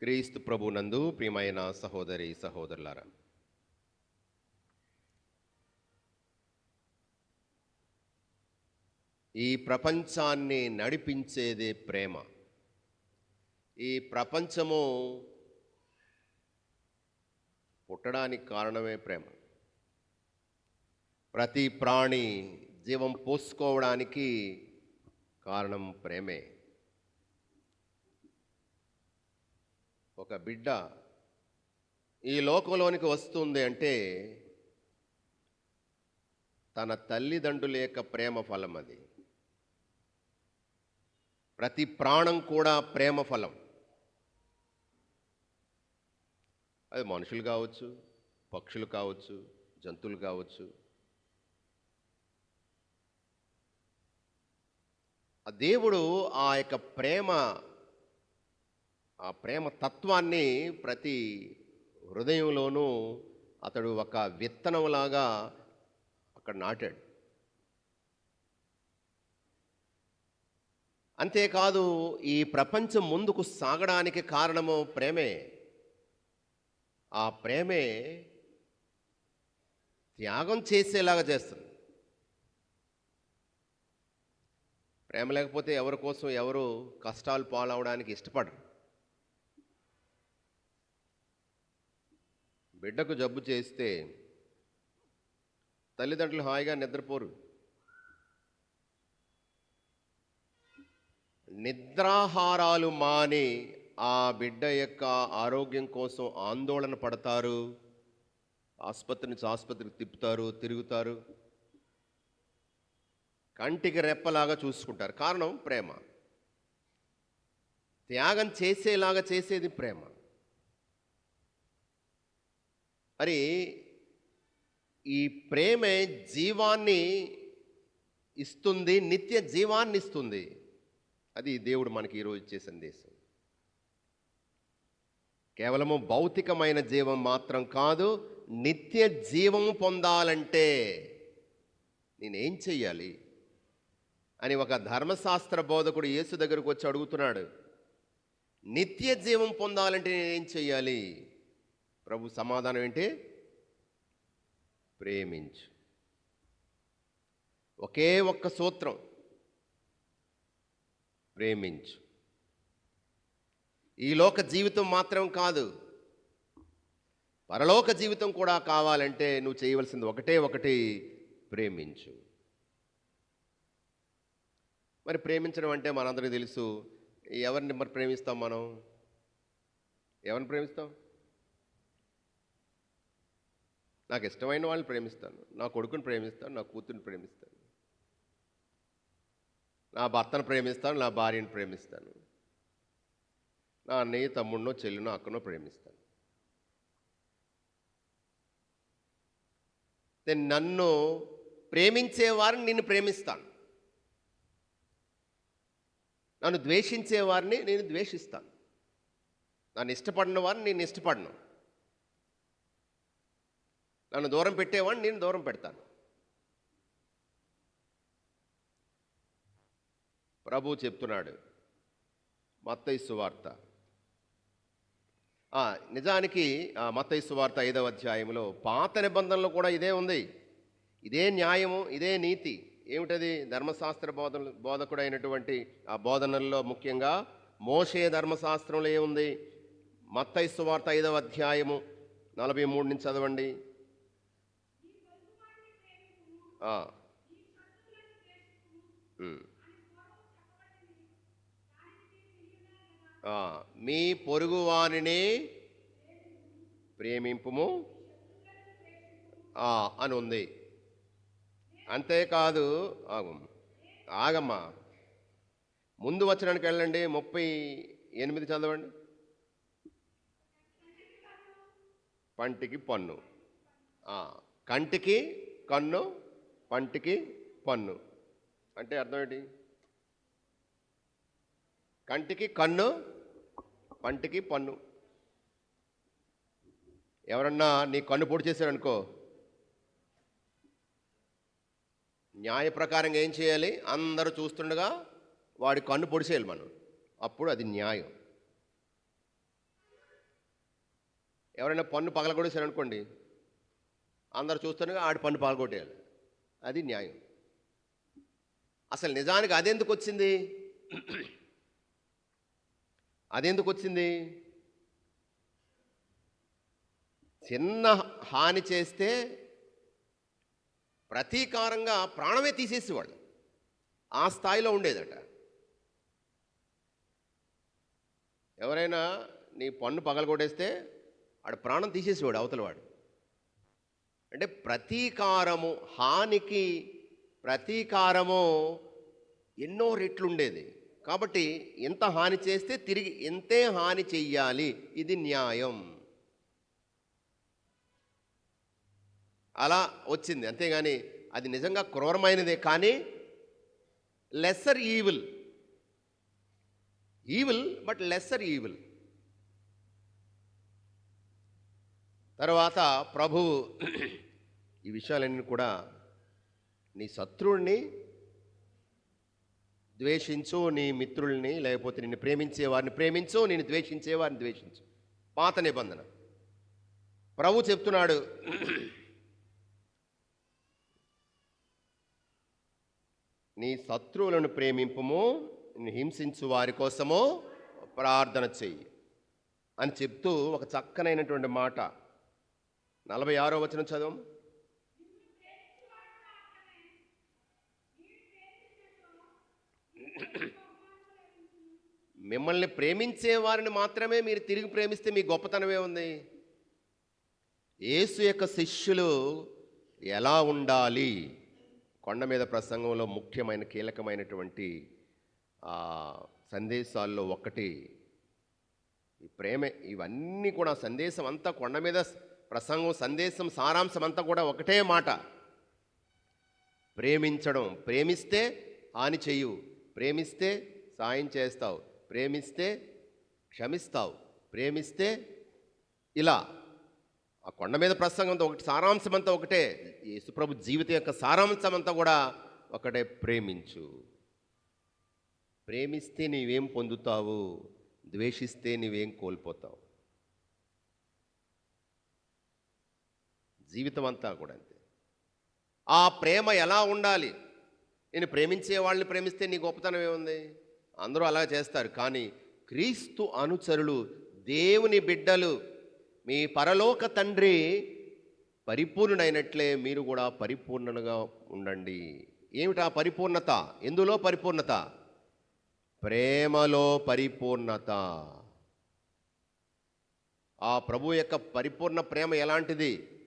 క్రీస్తు ప్రభునందు ప్రియమైన సహోదరి సహోదరులారా. ఈ ప్రపంచాన్ని నడిపించేదే ప్రేమ. ఈ ప్రపంచము పుట్టడానికి కారణమే ప్రేమ. ప్రతి ప్రాణి జీవం పోసుకోవడానికి కారణం ప్రేమే. ఒక బిడ్డ ఈ లోకంలోనికి వస్తుంది అంటే తన తల్లిదండ్రుల యొక్క ప్రేమ ఫలం అది. ప్రతి ప్రాణం కూడా ప్రేమ ఫలం. అది మనుషులు కావచ్చు పక్షులు కావచ్చు జంతువులు కావచ్చు. ఆ దేవుడు ఆ యొక్క ప్రేమ ఆ ప్రేమ తత్వాన్ని ప్రతి హృదయంలోనూ అతడు ఒక విత్తనంలాగా అక్కడ నాటాడు. అంతేకాదు ఈ ప్రపంచం ముందుకు సాగడానికి కారణము ప్రేమే. ఆ ప్రేమే త్యాగం చేసేలాగా చేస్తుంది. ప్రేమ లేకపోతే ఎవరి కోసం ఎవరు కష్టాలు పాలవడానికి ఇష్టపడరు. బిడ్డకు జబ్బు చేస్తే తల్లిదండ్రులు హాయిగా నిద్రపోరు. నిద్రాహారాలు మాని ఆ బిడ్డ యొక్క ఆరోగ్యం కోసం ఆందోళన పడతారు. ఆసుపత్రి నుంచి ఆసుపత్రికి తిప్పుతారు తిరుగుతారు. కంటికి రెప్పలాగా చూసుకుంటారు. కారణం ప్రేమ. త్యాగం చేసేలాగా చేసేది ప్రేమ. మరి ఈ ప్రేమే జీవాన్ని ఇస్తుంది నిత్య జీవాన్ని ఇస్తుంది. అది దేవుడు మనకి ఈరోజు ఇచ్చే సందేశం. కేవలము భౌతికమైన జీవం మాత్రం కాదు నిత్య జీవం పొందాలంటే నేనేం చెయ్యాలి? అని ఒక ధర్మశాస్త్ర బోధకుడు యేసు దగ్గరకు వచ్చి అడుగుతున్నాడు. నిత్య జీవం పొందాలంటే నేనేం చెయ్యాలి? ప్రభు సమాధానం ఏంటి? ప్రేమించు. ఒకే ఒక్క సూత్రం. ప్రేమించు. ఈ లోక జీవితం మాత్రం కాదు. పరలోక జీవితం కూడా కావాలంటే నువ్వు చేయవలసింది ఒకటే ఒకటి ప్రేమించు. మరి ప్రేమించడం అంటే మనందరికీ తెలుసు. ఎవరిని మరి ప్రేమిస్తాం మనం? ఎవరిని ప్రేమిస్తాం? నాకు ఇష్టమైన వాళ్ళని ప్రేమిస్తాను. నా కొడుకుని ప్రేమిస్తాను నా కూతుర్ని ప్రేమిస్తాను. నా భర్తను ప్రేమిస్తాను నా భార్యను ప్రేమిస్తాను. నా అన్నయ్య తమ్ముడినో చెల్లినో అక్కనో ప్రేమిస్తాను. నన్ను ప్రేమించేవారిని నిన్ను ప్రేమిస్తాను. నన్ను ద్వేషించేవారిని నేను ద్వేషిస్తాను. నన్ను ఇష్టపడిన వారిని నేను ఇష్టపడను. నన్ను దూరం పెట్టేవాడిని నేను దూరం పెడతాను. ప్రభు చెప్తున్నాడు మత్తయి సువార్త నిజానికి ఆ, మత్తయి సువార్త ఐదవ అధ్యాయంలో పాత నిబంధనలో కూడా ఇదే ఉంది. ఇదే న్యాయము ఇదే నీతి. ఏమిటది? ధర్మశాస్త్ర బోధన బోధకుడైనటువంటి ఆ బోధనల్లో ముఖ్యంగా మోషే ధర్మశాస్త్రంలో ఏముంది? మత్తయి సువార్త ఐదవ అధ్యాయము నలభై మూడు నుంచి చదవండి. మీ పొరుగువానిని ప్రేమింపుము. ఆ, అని ఉంది. అంతేకాదు ఆగు. ఆగమ్మా. ముందు వచ్చినానికి వెళ్ళండి. ముప్పై ఎనిమిది చదవండి. పంటికి పన్ను. కంటికి కన్ను పంటికి పన్ను. అంటే అర్థం ఏంటి కంటికి కన్ను పంటికి పన్ను. ఎవరన్నా నీ కన్ను పొడి చేశారనుకో న్యాయ ప్రకారంగా ఏం చేయాలి? అందరూ చూస్తుండగా వాడి కన్ను పొడిచేయాలి మనం. అప్పుడు అది న్యాయం. ఎవరైనా పన్ను పగలగొడేశారనుకోండి అందరు చూస్తుండగా ఆడి పన్ను పగలగొట్టేయాలి. అది న్యాయం. అసలు నిజానికి అదెందుకు వచ్చింది? అదెందుకు వచ్చింది? చిన్న హాని చేస్తే ప్రతీకారంగా ప్రాణమే తీసేసేవాళ్ళు. ఆ స్థాయిలో ఉండేదట. ఎవరైనా నీ పన్ను పగలగొట్టేస్తే ఆడు ప్రాణం తీసేసేవాడు అవతలవాడు. అంటే ప్రతీకారము హానికి ప్రతీకారము ఎన్నో రెట్లుండేది. కాబట్టి ఎంత హాని చేస్తే తిరిగి ఎంతే హాని చెయ్యాలి ఇది న్యాయం. అలా వచ్చింది. అంతేగాని అది నిజంగా క్రూరమైనదే. కానీ lesser evil evil but lesser evil తర్వాత ప్రభువు ఈ విషయాలన్నీ కూడా నీ శత్రువుని ద్వేషించు నీ మిత్రుల్ని లేకపోతే నిన్ను ప్రేమించే వారిని ప్రేమించు నేను ద్వేషించే వారిని ద్వేషించు. పాత నిబంధన. ప్రభు చెప్తున్నాడు నీ శత్రువులను ప్రేమింపము నిన్ను హింసించు వారి కోసము ప్రార్థన చెయ్యి అని చెప్తూ ఒక చక్కనైనటువంటి మాట నలభై ఆరో వచనం చదవం. మిమ్మల్ని ప్రేమించే వారిని మాత్రమే మీరు తిరిగి ప్రేమిస్తే మీ గొప్పతనమే ఉంది. యేసు యొక్క శిష్యులు ఎలా ఉండాలి? కొండ మీద ప్రసంగంలో ముఖ్యమైన కీలకమైనటువంటి సందేశాల్లో ఒకటి. ఈ ప్రేమ ఇవన్నీ కూడా సందేశం అంతా కొండ మీద ప్రసంగం సందేశం సారాంశం అంతా కూడా ఒకటే మాట. ప్రేమించడం ప్రేమిస్తే హాని చెయ్యు. ప్రేమిస్తే సాయం చేస్తావు. ప్రేమిస్తే క్షమిస్తావు. ప్రేమిస్తే ఇలా. ఆ కొండ మీద ప్రసంగం ఒకటి సారాంశం అంతా ఒకటే. యేసుప్రభు జీవితం యొక్క సారాంశం అంతా కూడా ఒకటే. ప్రేమించు. ప్రేమిస్తే నీవేం పొందుతావు? ద్వేషిస్తే నీవేం కోల్పోతావు? జీవితం అంతా కూడా అంతే. ఆ ప్రేమ ఎలా ఉండాలి? నేను ప్రేమించే వాళ్ళని ప్రేమిస్తే నీ గొప్పతనం ఏముంది? అందరూ అలా చేస్తారు. కానీ క్రీస్తు అనుచరులు దేవుని బిడ్డలు మీ పరలోక తండ్రి పరిపూర్ణుడైనట్లే మీరు కూడా పరిపూర్ణంగా ఉండండి. ఏమిటా పరిపూర్ణత? ఎందులో పరిపూర్ణత? ప్రేమలో పరిపూర్ణత. ఆ ప్రభు యొక్క పరిపూర్ణ ప్రేమ ఎలాంటిది?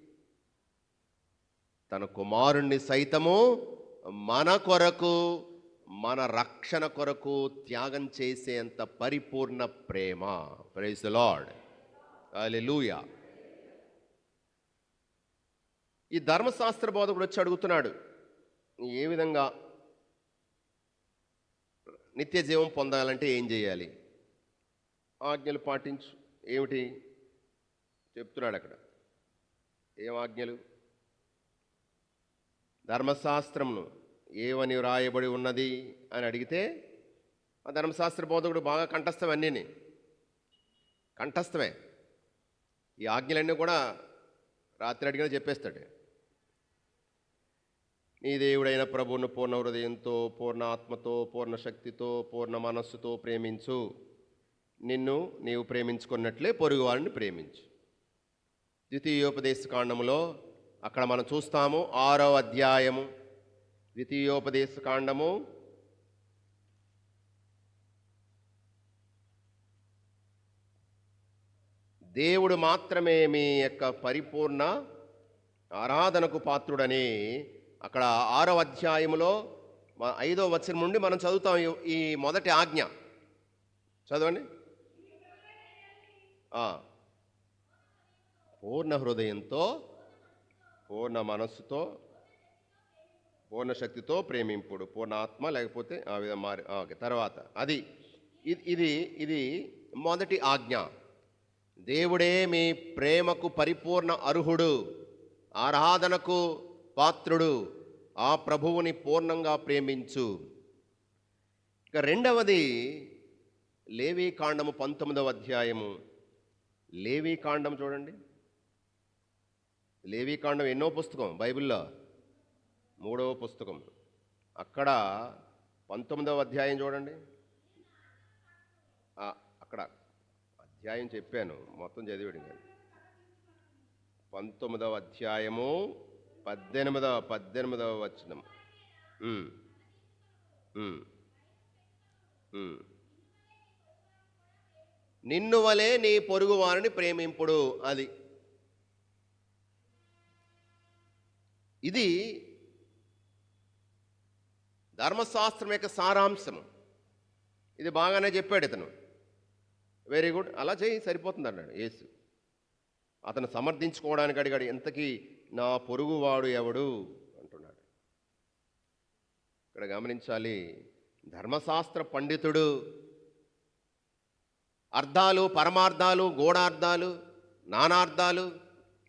తన కుమారుణ్ణి సైతము మన కొరకు మన రక్షణ కొరకు త్యాగం చేసేంత పరిపూర్ణ ప్రేమ. ప్రైజ్ లార్డ్ అలెలూయా ఈ ధర్మశాస్త్ర బోధకుడు వచ్చి అడుగుతున్నాడు ఏ విధంగా నిత్య జీవం పొందాలంటే ఏం చేయాలి? ఆజ్ఞలు పాటించు. ఏమిటి? చెప్తున్నాడు అక్కడ. ఏం ఆజ్ఞలు? ధర్మశాస్త్రంను ఏమని వ్రాయబడి ఉన్నది అని అడిగితే ఆ ధర్మశాస్త్ర బోధకుడు బాగా కంఠస్థం కంఠస్థమే. ఈ ఆజ్ఞలన్నీ కూడా రాత్రి అడిగిన చెప్పేస్తాడు. నీ దేవుడైన ప్రభువును పూర్ణ హృదయంతో పూర్ణ ఆత్మతో పూర్ణ శక్తితో పూర్ణ మనస్సుతో ప్రేమించు. నిన్ను నీవు ప్రేమించుకున్నట్లే పొరుగు వారిని ప్రేమించు. ద్వితీయోపదేశ కాండములో అక్కడ మనం చూస్తాము ఆరో అధ్యాయము ద్వితీయోపదేశ కాండము దేవుడు మాత్రమే మీ యొక్క పరిపూర్ణ ఆరాధనకు పాత్రుడని అక్కడ ఆరో అధ్యాయములో ఐదో వచనం నుండి మనం చదువుతాం ఈ- మొదటి ఆజ్ఞ. చదవండి. పూర్ణ హృదయంతో పూర్ణ మనస్సుతో పూర్ణ శక్తితో ప్రేమింపుడు. పూర్ణ ఆత్మ లేకపోతే ఆ విధంగా మారి ఓకే తర్వాత అది. ఇది ఇది ఇది మొదటి ఆజ్ఞ. దేవుడే మీ ప్రేమకు పరిపూర్ణ అర్హుడు ఆరాధనకు పాత్రుడు ఆ ప్రభువుని పూర్ణంగా ప్రేమించు. ఇక రెండవది లేవీ కాండము పంతొమ్మిదవ అధ్యాయము. లేవీ కాండం చూడండి. లేవీకాండం ఎన్నో పుస్తకం బైబిల్లో? మూడవ పుస్తకం. అక్కడ పంతొమ్మిదవ అధ్యాయం చూడండి. అక్కడ అధ్యాయం చెప్పాను. మొత్తం చదివాడు కానీ పంతొమ్మిదవ అధ్యాయము పద్దెనిమిదవ పద్దెనిమిదవ వచనం. నిన్ను వలే నీ పొరుగు వారిని ప్రేమింపుడు అది. ఇది ధర్మశాస్త్రం యొక్క సారాంశం ఇది బాగానే చెప్పాడు ఇతను. వెరీ గుడ్ అలా చేయి సరిపోతుంది అన్నాడు యేసు. అతను సమర్థించుకోవడానికి అడిగాడు ఎంతకీ నా పొరుగువాడు ఎవడు? అంటున్నాడు. ఇక్కడ గమనించాలి ధర్మశాస్త్ర పండితుడు అర్థాలు పరమార్థాలు గోడార్థాలు నానార్థాలు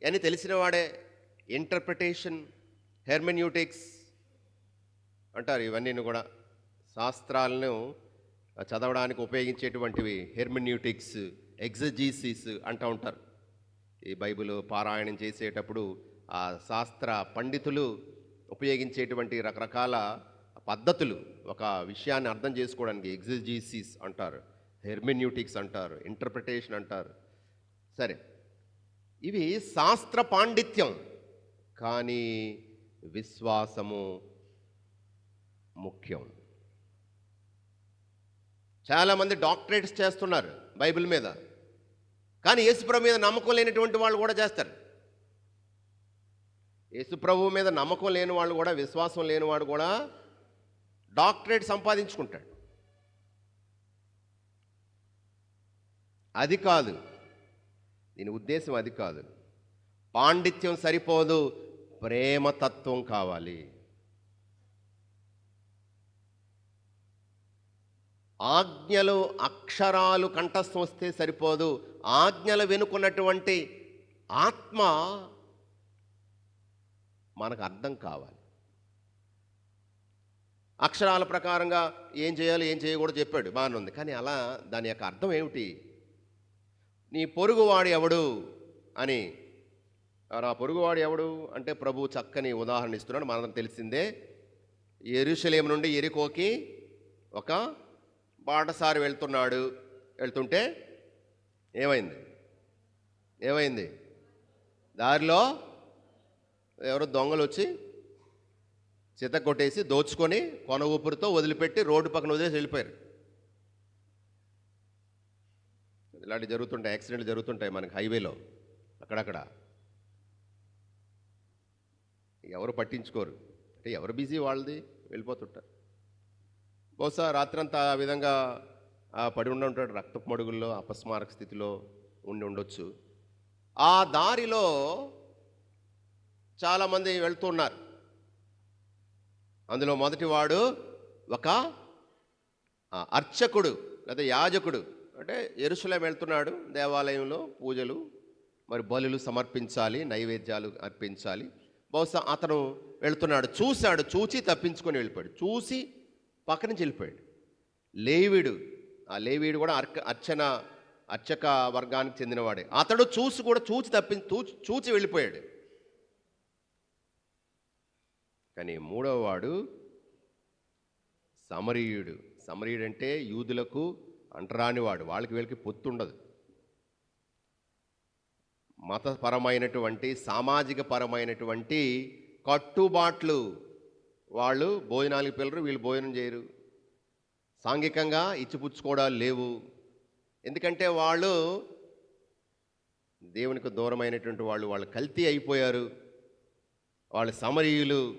అని తెలిసినవాడే ఇంటర్ప్రిటేషన్ హెర్మెన్యూటిక్స్ అంటారు ఇవన్నీ కూడా. శాస్త్రాలను చదవడానికి ఉపయోగించేటువంటివి హెర్మెన్యూటిక్స్ ఎగ్జజీసిస్ అంటూ ఉంటారు. ఈ బైబిల్ పారాయణం చేసేటప్పుడు ఆ శాస్త్ర పండితులు ఉపయోగించేటువంటి రకరకాల పద్ధతులు ఒక విషయాన్ని అర్థం చేసుకోవడానికి ఎగ్జజీసిస్ అంటారు హెర్మెన్యూటిక్స్ అంటారు ఇంటర్ప్రిటేషన్ అంటారు. సరే ఇవి శాస్త్ర పాండిత్యం. కానీ విశ్వాసము ముఖ్యం. చాలామంది డాక్టరేట్స్ చేస్తున్నారు బైబిల్ మీద. కానీ యేసుప్రభు మీద నమ్మకం లేనటువంటి వాళ్ళు కూడా చేస్తారు. యేసుప్రభు మీద నమ్మకం లేని వాళ్ళు కూడా విశ్వాసం లేనివాడు కూడా డాక్టరేట్ సంపాదించుకుంటాడు. అది కాదు. దీని ఉద్దేశం అది కాదు. పాండిత్యం సరిపోదు ప్రేమతత్వం కావాలి. ఆజ్ఞలు అక్షరాలు కంఠస్థం వస్తే సరిపోదు. ఆజ్ఞలు వెనుకున్నటువంటి ఆత్మ మనకు అర్థం కావాలి. అక్షరాల ప్రకారంగా ఏం చేయాలి ఏం చేయకూడదు చెప్పాడు. బాగానే ఉంది. కానీ అలా దాని యొక్క అర్థం ఏమిటి? నీ పొరుగువాడు ఎవడు అని నా పొరుగువాడు ఎవడు? అంటే ప్రభు చక్కని ఉదాహరణ ఇస్తున్నాడు. మనందరం తెలిసిందే. ఎరుషలేం నుండి ఎరికోకి ఒక బాటసారి వెళ్తున్నాడు. వెళ్తుంటే ఏమైంది? ఏమైంది? దారిలో ఎవరో దొంగలు వచ్చి చిత కొట్టేసి దోచుకొని కొన ఊపిరితో వదిలిపెట్టి రోడ్డు పక్కన వదిలేసి వెళ్ళిపోయారు. ఇలాంటివి జరుగుతుంటాయి. యాక్సిడెంట్లు జరుగుతుంటాయి మనకి హైవేలో అక్కడక్కడ. ఎవరు పట్టించుకోరు. అంటే ఎవరు బిజీ వాళ్ళది వెళ్ళిపోతుంటారు. బహుశా రాత్రంతా ఆ విధంగా పడి ఉండి ఉంటాడు రక్తపు మడుగుల్లో అపస్మారక స్థితిలో ఉండి ఉండొచ్చు. ఆ దారిలో చాలామంది వెళ్తున్నారు అందులో మొదటివాడు ఒక అర్చకుడు లేదా యాజకుడు. అంటే ఎరుసలేం వెళ్తున్నాడు దేవాలయంలో పూజలు మరి బలులు సమర్పించాలి నైవేద్యాలు అర్పించాలి. బహుశా అతను వెళ్తున్నాడు. చూశాడు చూచి తప్పించుకొని వెళ్ళిపోయాడు. చూసి పక్క నుంచి వెళ్ళిపోయాడు. లేవీడు ఆ లేవీడు కూడా అర్క అర్చన అర్చక వర్గానికి చెందినవాడే. అతడు చూసి కూడా చూచి తప్పి చూచి చూచి వెళ్ళిపోయాడు. కానీ మూడవ వాడు సమరీయుడు. సమరీయుడు అంటే యూదులకు అంటరానివాడు. వాళ్ళకి వీళ్ళకి పొత్తు ఉండదు మతపరమైనటువంటి సామాజిక పరమైనటువంటి కట్టుబాట్లు. వాళ్ళు భోజనాలకు పిల్లరు వీళ్ళు భోజనం చేయరు. సాంఘికంగా ఇచ్చిపుచ్చుకోవడాలు లేవు. ఎందుకంటే వాళ్ళు దేవునికి దూరమైనటువంటి వాళ్ళు వాళ్ళు కల్తీ అయిపోయారు. వాళ్ళు సమరీయులు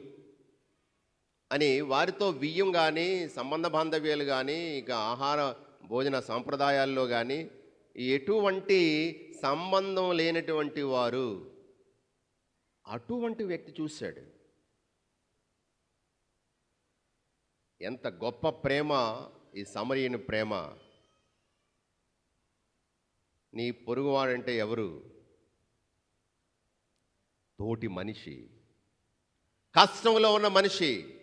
అని వారితో బియ్యం కానీ సంబంధ బాంధవ్యాలు కానీ ఇక ఆహార భోజన సాంప్రదాయాల్లో కానీ ఎటువంటి సంబంధం లేనటువంటి వారు అటువంటి వ్యక్తి చూశాడు. ఎంత గొప్ప ప్రేమ ఈ సమరీయుని ప్రేమ. నీ పొరుగువాడంటే ఎవరు? తోటి మనిషి. కష్టంలో ఉన్న మనిషి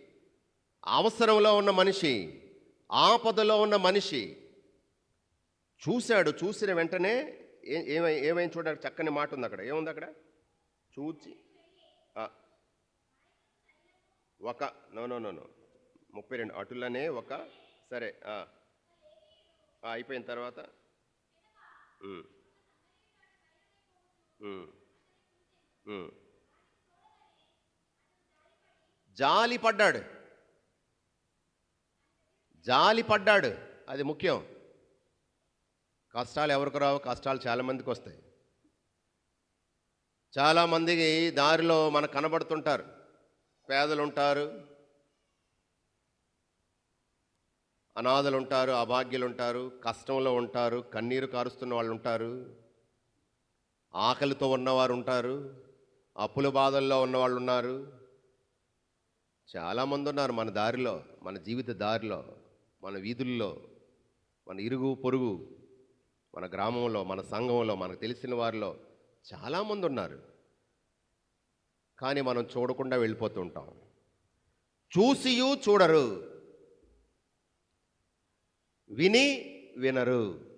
అవసరంలో ఉన్న మనిషి ఆపదలో ఉన్న మనిషి. చూశాడు చూసిన వెంటనే ఏమై ఏమైంది చూడండి చక్కని మాట ఉంది అక్కడ. ఏముంది అక్కడ? చూచి. ఒక నో నో నో నో. ముప్పై రెండు. అటులనే ఒక సరే అయిపోయిన తర్వాత జాలి పడ్డాడు. జాలి పడ్డాడు. అది ముఖ్యం. కష్టాలు ఎవరికి రావు కష్టాలు చాలామందికి వస్తాయి. చాలామందికి దారిలో మనకు కనబడుతుంటారు. పేదలు ఉంటారు అనాథలు ఉంటారు అభాగ్యులు ఉంటారు కష్టంలో ఉంటారు కన్నీరు కారుస్తున్న వాళ్ళు ఉంటారు ఆకలితో ఉన్నవారు ఉంటారు అప్పుల బాధల్లో ఉన్నవాళ్ళు ఉన్నారు చాలామంది ఉన్నారు మన దారిలో మన జీవిత దారిలో మన వీధుల్లో మన ఇరుగు పొరుగు మన గ్రామంలో మన సంఘంలో మనకు తెలిసిన వారిలో చాలామంది ఉన్నారు కానీ మనం చూడకుండా వెళ్ళిపోతుంటాం చూసియు చూడరు. విని వినరు.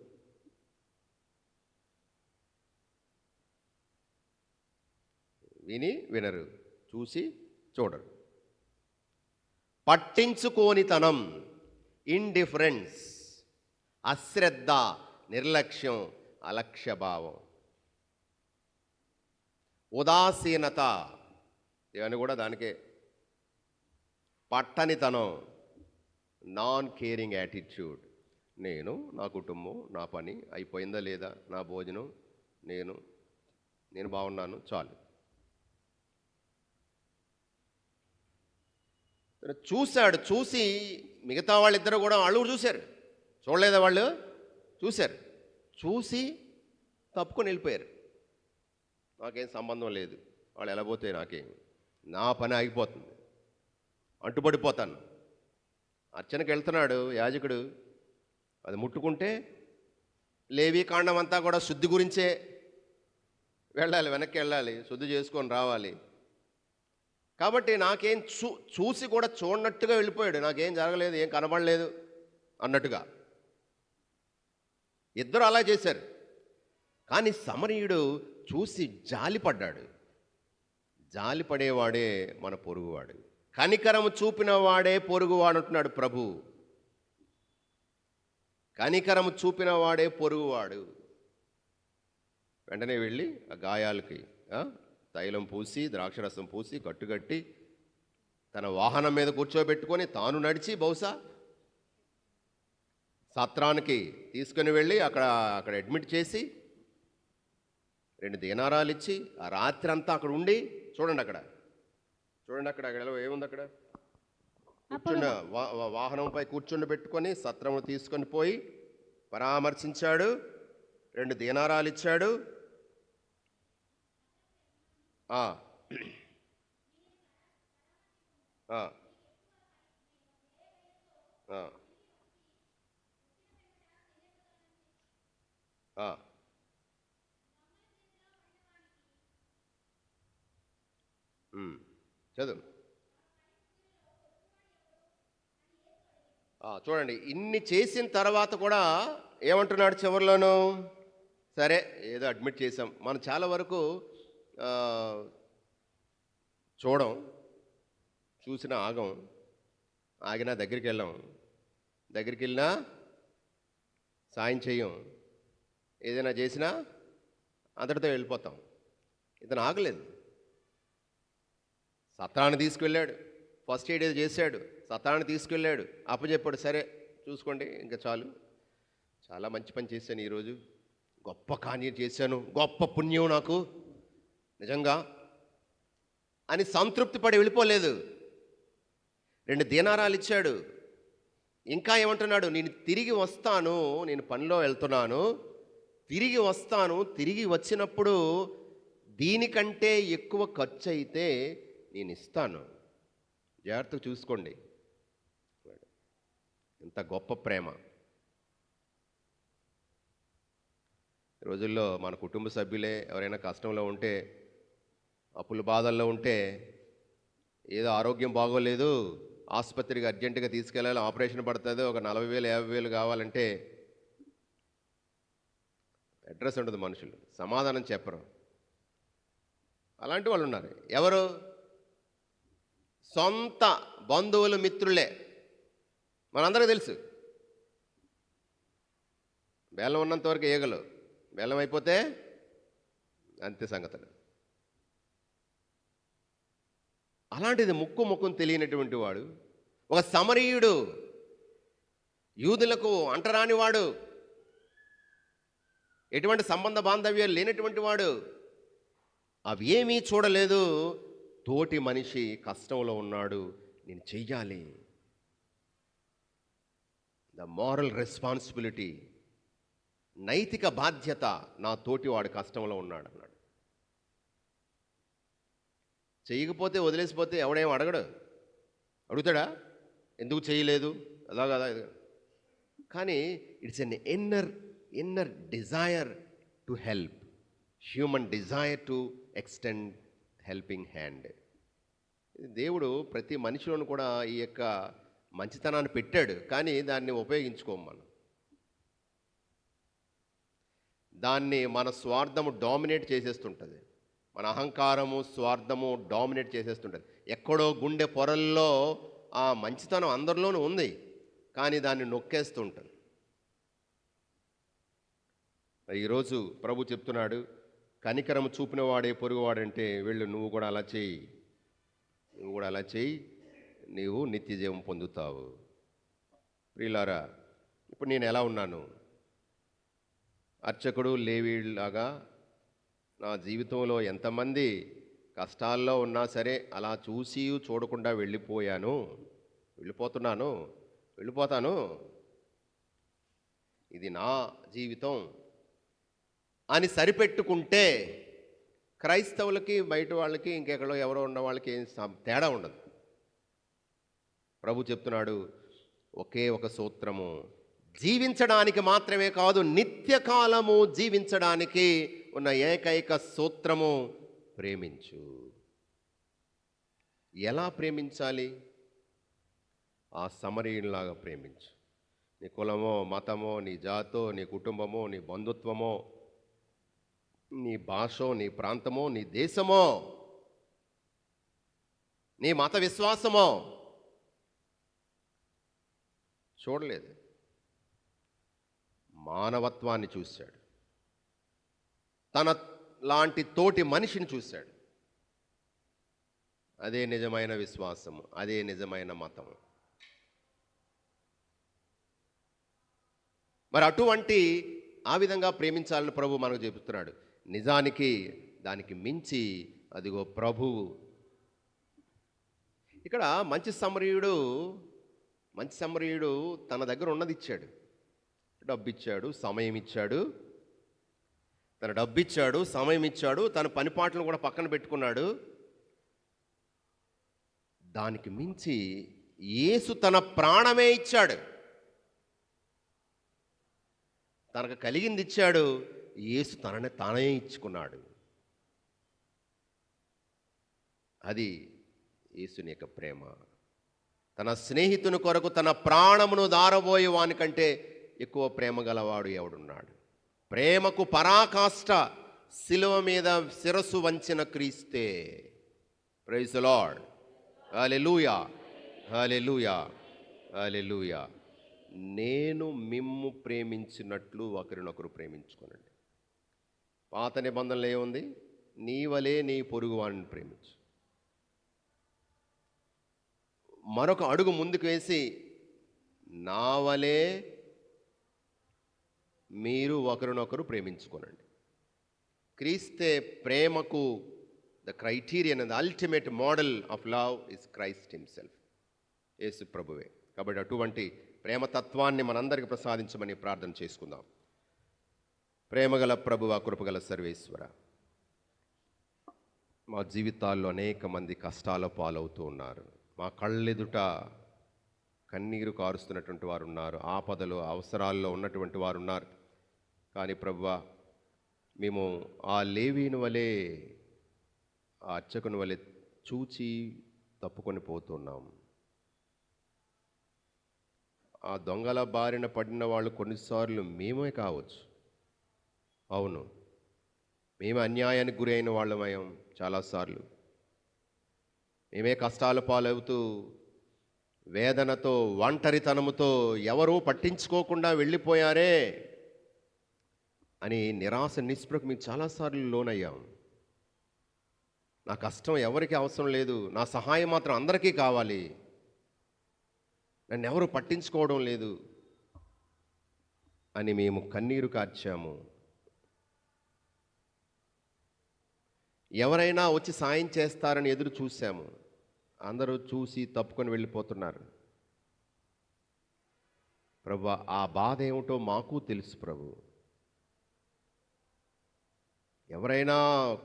విని వినరు. చూసి చూడరు. పట్టించుకోనితనం ఇండిఫరెన్స్ అశ్రద్ధ నిర్లక్ష్యం అలక్ష్యభావం. ఉదాసీనత ఇవన్నీ కూడా దానికే. పట్టనితనం నాన్ కేరింగ్ యాటిట్యూడ్ నేను నా కుటుంబం నా పని అయిపోయిందా లేదా? నా భోజనం నేను నేను బాగున్నాను చాలు. చూశాడు చూసి మిగతా వాళ్ళిద్దరూ కూడా వాళ్ళు కూడా చూశారు. చూడలేదా వాళ్ళు? చూశారు. చూసి తప్పుకొని వెళ్ళిపోయారు. నాకేం సంబంధం లేదు. వాళ్ళు ఎలా పోతే నాకేం. నా పని ఆగిపోతుంది. అంటుపడిపోతాను అర్చనకి వెళ్తున్నాడు యాజకుడు. అది ముట్టుకుంటే లేవి కాండం అంతా కూడా శుద్ధి గురించే వెళ్ళాలి వెనక్కి వెళ్ళాలి శుద్ధి చేసుకొని రావాలి. కాబట్టి నాకేం చూ చూసి కూడా చూడనట్టుగా వెళ్ళిపోయాడు. నాకేం జరగలేదు ఏం కనబడలేదు అన్నట్టుగా. ఇద్దరు అలా చేశారు. కానీ సమరీయుడు చూసి జాలిపడ్డాడు. జాలిపడేవాడే మన పొరుగువాడు. కనికరము చూపిన వాడే పొరుగువాడు అంటున్నాడు ప్రభు. కనికరము చూపిన వాడే పొరుగువాడు. వెంటనే వెళ్ళి ఆ గాయాలకి తైలం పూసి ద్రాక్షరసం పూసి కట్టుకట్టి తన వాహనం మీద కూర్చోబెట్టుకొని తాను నడిచి బహుశా సత్రానికి తీసుకుని వెళ్ళి అక్కడ అక్కడ అడ్మిట్ చేసి రెండు దీనారాలు ఇచ్చి ఆ రాత్రి అంతా అక్కడ ఉండి చూడండి అక్కడ. చూడండి అక్కడ అక్కడ ఏముంది అక్కడ? కూర్చున్న వాహనంపై కూర్చుండి పెట్టుకొని సత్రము తీసుకొని పోయి పరామర్శించాడు రెండు దీనారాలు ఇచ్చాడు. ఆ. ఆ. ఆ. ఆ. ఉమ్. చదువు. చూడండి ఇన్ని చేసిన తర్వాత కూడా ఏమంటున్నాడు చివరిలోను? సరే ఏదో అడ్మిట్ చేసాం మనం చాలా వరకు చూడం చూసిన ఆగం. ఆగినా దగ్గరికి వెళ్ళాం దగ్గరికి వెళ్ళినా సాయం చేయం. ఏదైనా చేసినా అంతటితో వెళ్ళిపోతాం. ఇతను ఆగలేదు. సత్రాన్ని తీసుకువెళ్ళాడు ఫస్ట్ ఎయిడ్ ఏదో చేశాడు. సత్రాన్ని తీసుకెళ్ళాడు. అప్పచెప్పాడు. సరే చూసుకోండి. ఇంకా చాలు. చాలా మంచి పని చేశాను ఈరోజు. గొప్ప కార్యం చేశాను. గొప్ప పుణ్యం నాకు. నిజంగా. అని సంతృప్తి పడి వెళ్ళిపోలేదు. రెండు దీనారాలు ఇచ్చాడు. ఇంకా ఏమంటున్నాడు? నేను తిరిగి వస్తాను. నేను పనిలో వెళ్తున్నాను. తిరిగి వస్తాను తిరిగి వచ్చినప్పుడు దీనికంటే ఎక్కువ ఖర్చు అయితే నేను ఇస్తాను. జాగ్రత్తగా చూసుకోండి. ఇంత గొప్ప ప్రేమ. ఈ రోజుల్లో మన కుటుంబ సభ్యులే ఎవరైనా కష్టంలో ఉంటే అప్పుల బాధల్లో ఉంటే ఏదో ఆరోగ్యం బాగోలేదు ఆసుపత్రికి అర్జెంటుగా తీసుకెళ్ళాలి ఆపరేషన్ పడుతుంది ఒక నలభై వేలు యాభై వేలు కావాలంటే అడ్రస్ ఉండదు మనుషులు. సమాధానం చెప్పరు. అలాంటి వాళ్ళు ఉన్నారు ఎవరు? సొంత బంధువులు మిత్రులే. మనందరికీ తెలుసు. బెల్లం ఉన్నంతవరకు ఈగలు ఏగలు బెల్లం అయిపోతే అంతే సంగతులు అలాంటిది ముక్కు ముక్కును తెలియనటువంటి వాడు ఒక సమరీయుడు యూదులకు అంటరాని వాడు ఎటువంటి సంబంధ బాంధవ్యాలు లేనటువంటి వాడు. అవి ఏమీ చూడలేదు. తోటి మనిషి కష్టంలో ఉన్నాడు. నేను చెయ్యాలి. ద మారల్ రెస్పాన్సిబిలిటీ నైతిక బాధ్యత నా తోటి వాడు కష్టంలో ఉన్నాడు అన్నాడు. చేయకపోతే వదిలేసిపోతే ఎవడేం అడగడు. అడుగుతాడా? ఎందుకు చేయలేదు అలా కదా కానీ it's an inner inner desire to help human desire to extend helping hand దేవుడు ప్రతి మనిషిలోను కూడా ఈ యొక్క మంచితనాన్ని పెట్టాడు కానీ దాన్ని ఉపయోగించుకోము మనం. దాన్ని మన స్వార్థము డామినేట్ చేసేస్తుంటుంది. మన అహంకారము స్వార్థము డామినేట్ చేసేస్తుంటుంది. ఎక్కడో గుండె పొరల్లో ఆ మంచితనం అందరిలోనూ ఉంది కానీ దాన్ని నొక్కేస్తుంటుంది ఉంటుంది మరి ఈరోజు ప్రభు చెప్తున్నాడు కనికరము చూపిన వాడే పొరుగువాడంటే వెళ్ళు నువ్వు కూడా అలా చేయి. నువ్వు కూడా అలా చేయి నీవు నిత్యజీవం పొందుతావు. ప్రియులారా ఇప్పుడు నేను ఎలా ఉన్నాను? అర్చకుడు లేవీలాగా నా జీవితంలో ఎంతమంది కష్టాల్లో ఉన్నా సరే అలా చూసి చూడకుండా వెళ్ళిపోయాను. వెళ్ళిపోతున్నాను వెళ్ళిపోతాను. ఇది నా జీవితం. అని సరిపెట్టుకుంటే క్రైస్తవులకి బయట వాళ్ళకి ఇంకెక్కడో ఎవరో ఉన్న వాళ్ళకి ఏం తేడా ఉండదు. ప్రభు చెప్తున్నాడు ఒకే ఒక సూత్రము జీవించడానికి మాత్రమే కాదు నిత్యకాలము జీవించడానికి ఉన్న ఏకైక సూత్రము ప్రేమించు. ఎలా ప్రేమించాలి? ఆ సమరీయునిలాగా ప్రేమించు. నీ కులమో మతమో నీ జాతో నీ కుటుంబమో నీ బంధుత్వమో నీ భాషో నీ ప్రాంతమో నీ దేశమో నీ మత విశ్వాసమో చూడలేదు. మానవత్వాన్ని చూశాడు. తన లాంటి తోటి మనిషిని చూశాడు. అదే నిజమైన విశ్వాసము అదే నిజమైన మతం మరి అటువంటి ఆ విధంగా ప్రేమించాలని ప్రభు మనకు చెబుతున్నాడు నిజానికి దానికి మించి అదిగో ప్రభువు ఇక్కడ మంచి సమరీయుడు మంచి సమరీయుడు తన దగ్గర ఉన్నది ఇచ్చాడు డబ్బు ఇచ్చాడు సమయం ఇచ్చాడు తన డబ్బు ఇచ్చాడు సమయం ఇచ్చాడు తన పనిపాట్లను కూడా పక్కన పెట్టుకున్నాడు. దానికి మించి యేసు తన ప్రాణమే ఇచ్చాడు. తనకు కలిగింది ఇచ్చాడు యేసు తనని తానే ఇచ్చుకున్నాడు. అది యేసుని యొక్క ప్రేమ. తన స్నేహితుని కొరకు తన ప్రాణమును దారబోయే వానికంటే ఎక్కువ ప్రేమ గలవాడు ఎవడున్నాడు? ప్రేమకు పరాకాష్ట శిలువ మీద శిరస్సు వంచిన క్రీస్తే. ప్రైజ్ లార్డ్ హల్లెలూయా హల్లెలూయా హల్లెలూయా నేను మిమ్ము ప్రేమించినట్లు ఒకరినొకరు ప్రేమించుకోనండి. పాత నిబంధనలు ఏముంది? నీ వలే నీ పొరుగు వాడిని ప్రేమించు. మరొక అడుగు ముందుకు వేసి నా వలే మీరు ఒకరినొకరు ప్రేమించుకోనండి. క్రీస్తే ప్రేమకు the criterion the ultimate model of love is Christ himself యేసు ప్రభువే. కాబట్టి అటువంటి ప్రేమతత్వాన్ని మనందరికీ ప్రసాదించమని ప్రార్థన చేసుకుందాం. ప్రేమగల ప్రభువ కృపగల సర్వేశ్వర. మా జీవితాల్లో అనేక మంది కష్టాల పాలవుతూ ఉన్నారు. మా కళ్ళెదుట కన్నీరు కారుస్తున్నటువంటి వారు ఉన్నారు ఆపదలు అవసరాల్లో ఉన్నటువంటి వారు ఉన్నారు కానీ ప్రభువ మేము ఆ లేవీని వలె ఆ అర్చకుని వలె చూచి తప్పుకొని పోతున్నాం. ఆ దొంగల బారిన పడిన వాళ్ళు కొన్నిసార్లు మేమే కావచ్చు. అవును. మేము అన్యాయానికి గురి అయిన వాళ్ళమయం చాలాసార్లు. మేమే కష్టాల పాలవుతూ వేదనతో ఒంటరితనముతో ఎవరూ పట్టించుకోకుండా వెళ్ళిపోయారే అని నిరాశ నిస్పృహకు మేము చాలాసార్లు లోనయ్యాం. నా కష్టం ఎవరికి అవసరం లేదు నా సహాయం మాత్రం అందరికీ కావాలి. నన్ను ఎవరు పట్టించుకోవడం లేదు అని మేము కన్నీరు కార్చాము. ఎవరైనా వచ్చి సాయం చేస్తారని ఎదురు చూశాము. అందరూ చూసి తప్పుకొని వెళ్ళిపోతున్నారు. ప్రభు ఆ బాధ ఏమిటో మాకు తెలుసు ప్రభు. ఎవరైనా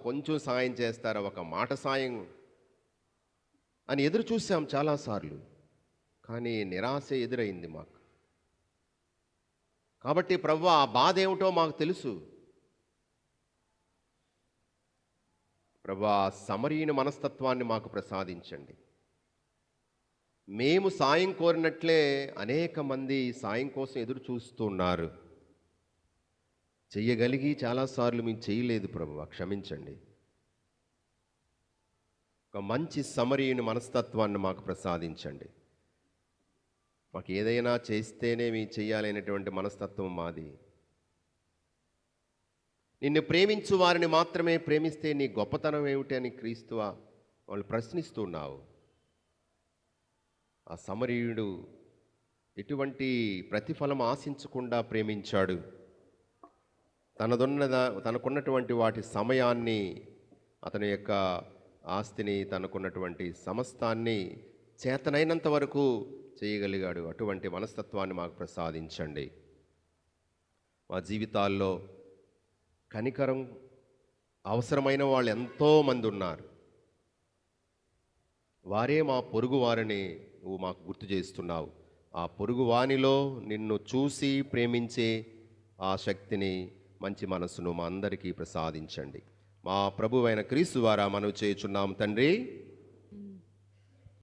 కొంచెం సాయం చేస్తారా ఒక మాట సాయం అని ఎదురు చూసాం చాలాసార్లు. కానీ నిరాశ ఎదురైంది మాకు. కాబట్టి ప్రభు ఆ బాధ ఏమిటో మాకు తెలుసు. ప్రభా సమరీన మనస్తత్వాన్ని మాకు ప్రసాదించండి. మేము సాయం కోరినట్లే అనేక మంది సాయం కోసం ఎదురు చూస్తున్నారు. చెయ్యగలిగి చాలాసార్లు మేము చేయలేదు ప్రభు క్షమించండి. ఒక మంచి సమరీయుని మనస్తత్వాన్ని మాకు ప్రసాదించండి. మాకు ఏదైనా చేస్తేనే మేము చేయాలనేటువంటి మనస్తత్వం మాది. నిన్ను ప్రేమించు వారిని మాత్రమే ప్రేమిస్తే నీ గొప్పతనం ఏమిటి అని క్రీస్తువ వాళ్ళు ప్రశ్నిస్తున్నావు ఆ సమరీయుడు ఎటువంటి ప్రతిఫలం ఆశించకుండా ప్రేమించాడు. తనదున్న తనకున్నటువంటి వాటి సమయాన్ని అతని యొక్క ఆస్తిని తనకున్నటువంటి సమస్తాన్ని చేతనైనంత వరకు చేయగలిగాడు. అటువంటి మనస్తత్వాన్ని మాకు ప్రసాదించండి. మా జీవితాల్లో కనికరం అవసరమైన వాళ్ళు ఎంతోమంది ఉన్నారు. వారే మా పొరుగు వారిని నువ్వు మాకు గుర్తు చేస్తున్నావు ఆ పొరుగు వానిలో నిన్ను చూసి ప్రేమించే ఆ శక్తిని మంచి మనసును మా అందరికీ ప్రసాదించండి. మా ప్రభువైన క్రీస్తు ద్వారా మనవి చేయుచున్నాం తండ్రి.